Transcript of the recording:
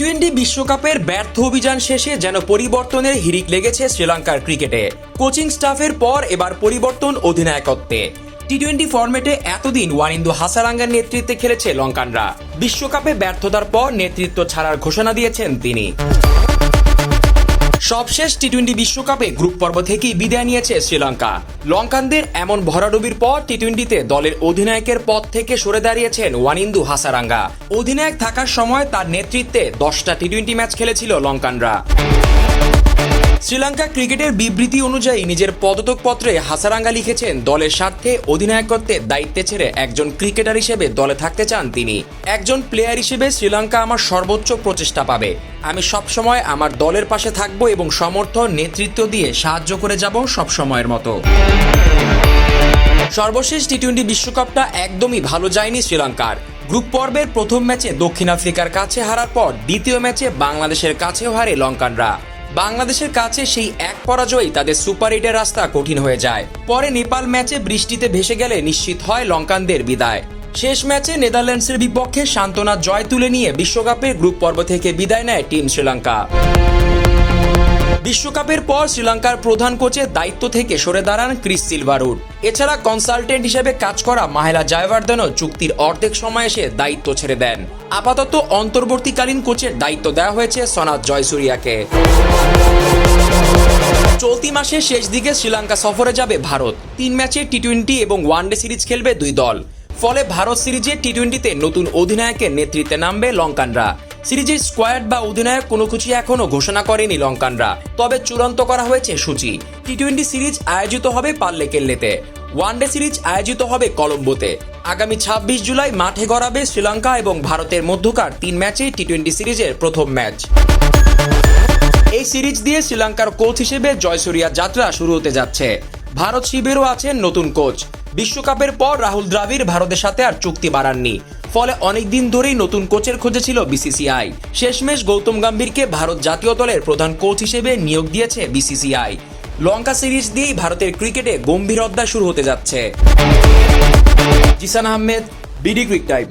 Twenty বিশ্বকাপের ব্যর্থ অভিযান শেষে যেন পরিবর্তনের হিরিক লেগেছে শ্রীলঙ্কার ক্রিকেটে। কোচিং স্টাফের পর এবার পরিবর্তন অধিনায়কত্বে। টি টোয়েন্টি ফর্মেটে এতদিন ওয়ানিন্দু হাসারাঙ্গার নেতৃত্বে খেলেছে লঙ্কানরা। বিশ্বকাপে ব্যর্থতার পর নেতৃত্ব ছাড়ার ঘোষণা দিয়েছেন তিনি। সবশেষ টি টোয়েন্টি বিশ্বকাপে গ্রুপ পর্ব থেকেই বিদায় নিয়েছে শ্রীলঙ্কা। লঙ্কানদের এমন ভরাডুবির পর টি টোয়েন্টিতে দলের অধিনায়কের পদ থেকে সরে দাঁড়িয়েছেন ওয়ানিন্দু হাসারাঙ্গা। অধিনায়ক থাকার সময় তার নেতৃত্বে দশটা টি টোয়েন্টি ম্যাচ খেলেছিল লঙ্কানরা। শ্রীলঙ্কা ক্রিকেটের বিবৃতি অনুযায়ী নিজের পদত্যাগ পত্রে হাসারাঙ্গা লিখেছেন, দলের স্বার্থে অধিনায়কত্বের দায়িত্বে ছেড়ে একজন ক্রিকেটার হিসেবে দলে থাকতে চান তিনি। একজন প্লেয়ার হিসেবে শ্রীলঙ্কা আমার সর্বোচ্চ প্রচেষ্টা পাবে। আমি সবসময় আমার দলের পাশে থাকব এবং সমর্থন, নেতৃত্ব দিয়ে সাহায্য করে যাব সবসময়ের মতো। সর্বশেষ টি টোয়েন্টি বিশ্বকাপটা একদমই ভালো যায়নি শ্রীলঙ্কার। গ্রুপ পর্বের প্রথম ম্যাচে দক্ষিণ আফ্রিকার কাছে হারার পর দ্বিতীয় ম্যাচে বাংলাদেশের কাছেও হারে লঙ্কানরা। বাংলাদেশের কাছে সেই এক পরাজয়ই তাদের সুপার এইটের রাস্তা কঠিন হয়ে যায়। পরে নেপাল ম্যাচে বৃষ্টিতে ভেসে গেলে নিশ্চিত হয় লঙ্কানদের বিদায়। শেষ ম্যাচে নেদারল্যান্ডসের বিপক্ষে সান্ত্বনা জয় তুলে নিয়ে বিশ্বকাপের গ্রুপ পর্ব থেকে বিদায় নেয় টিম শ্রীলঙ্কা। বিশ্বকাপের পর শ্রীলঙ্কার প্রধান কোচের দায়িত্ব থেকে সরে দাঁড়ান ক্রিস সিলভারুড এছাড়া কনসালটেন্ট হিসেবে কাজ করা মাহেলা জয়বর্ধনও চুক্তির অর্ধেক সময় এসে দায়িত্ব ছেড়ে দেন। আপাতত অন্তর্বর্তীকালীন কোচের দায়িত্ব দেওয়া হয়েছে সনাথ জয়সুরিয়াকে। চলতি মাসের শেষ দিকে শ্রীলঙ্কা সফরে যাবে ভারত। তিন ম্যাচে টি টোয়েন্টি এবং ওয়ানডে সিরিজ খেলবে দুই দল। ফলে ভারত সিরিজে টি টোয়েন্টিতে নতুন অধিনায়কের নেতৃত্বে নামবে লঙ্কানরা। সিরিজের স্কোয়াড বা অধিনায়ক কোনো কিছু এখনও ঘোষণা করেনি লঙ্কানরা। তবে চূড়ান্ত করা হয়েছে সূচি। টি টোয়েন্টি সিরিজ আয়োজিত হবে পাল্লে কেল্লেতে। ওয়ানডে সিরিজ আয়োজিত হবে কলম্বোতে। আগামী ছাব্বিশ জুলাই মাঠে গড়াবে শ্রীলঙ্কা এবং ভারতের মধ্যকার তিন ম্যাচে টি টোয়েন্টি সিরিজের প্রথম ম্যাচ। এই সিরিজ দিয়ে শ্রীলঙ্কার কোচ হিসেবে জয়সুরিয়া যাত্রা শুরু হতে যাচ্ছে। ভারত শিবিরও আছেন নতুন কোচ। বিশ্বকাপের পর রাহুল দ্রাবিড় ভারতের সাথে আর চুক্তি বাড়াননি। ফলে অনেকদিন ধরেই নতুন কোচের খোঁজে ছিল বিসিসিআই। শেষমেশ গৌতম গম্ভীরকে ভারত জাতীয় দলের প্রধান কোচ হিসেবে নিয়োগ দিয়েছে বিসিসিআই। লঙ্কা সিরিজ দিয়েই ভারতের ক্রিকেটে গম্ভীর অধ্যায় শুরু হতে যাচ্ছে। Zisan Ahmed, BD crick time.